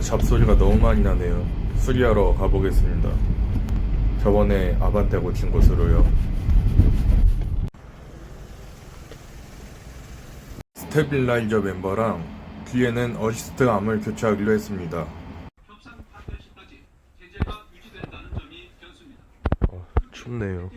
잡소리가 너무 많이 나네요. 수리하러 가보겠습니다. 저번에 아반떼 고친 곳으로요. 스테빌라이저 멤버랑 뒤에는 어시스트 암을 교체하기로 했습니다. 협상 판결 시까지 제재가 유지된다는 점이 변수입니다. 어, 춥네요.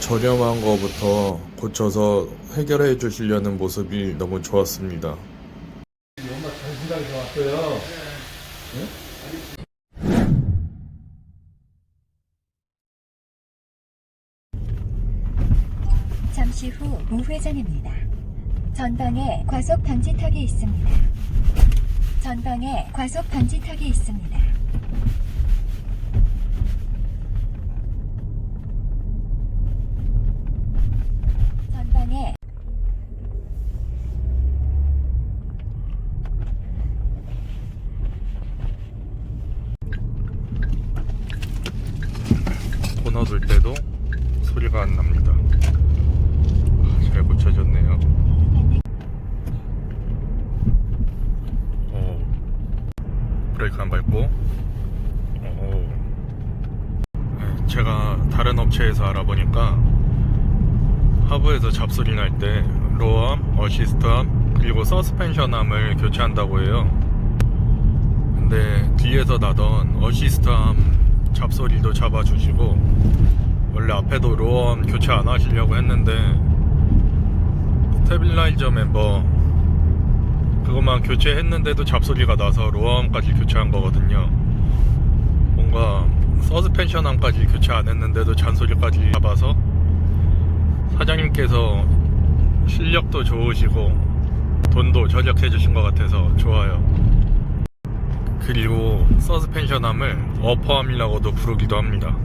저렴한 거부터 고쳐서 해결해 주시려는 모습이 너무 좋았습니다. 엄마 잘 생각해서 왔어요. 잠시 후 우회전입니다. 전방에 과속 방지턱이 있습니다. 전방에 과속 방지턱이 있습니다. 전방에 돌 때도 소리가 안 납니다. 아, 잘 고쳐졌네요. 어, 브레이크 안 밟고. 어, 네, 제가 다른 업체에서 알아보니까 하부에서 잡소리 날 때 로암, 어시스트암, 그리고 서스펜션암을 교체한다고 해요. 근데 뒤에서 나던 어시스트암 잡소리도 잡아주시고 원래 앞에도 로엄 교체 안 하시려고 했는데 스테빌라이저 멤버 그것만 교체했는데도 잡소리가 나서 로엄까지 교체한 거거든요. 뭔가 서스펜션함까지 교체 안 했는데도 잔소리까지 잡아서 사장님께서 실력도 좋으시고 돈도 절약해 주신 것 같아서 좋아요 그리고 서스펜션함을 어퍼함이라고도 부르기도 합니다.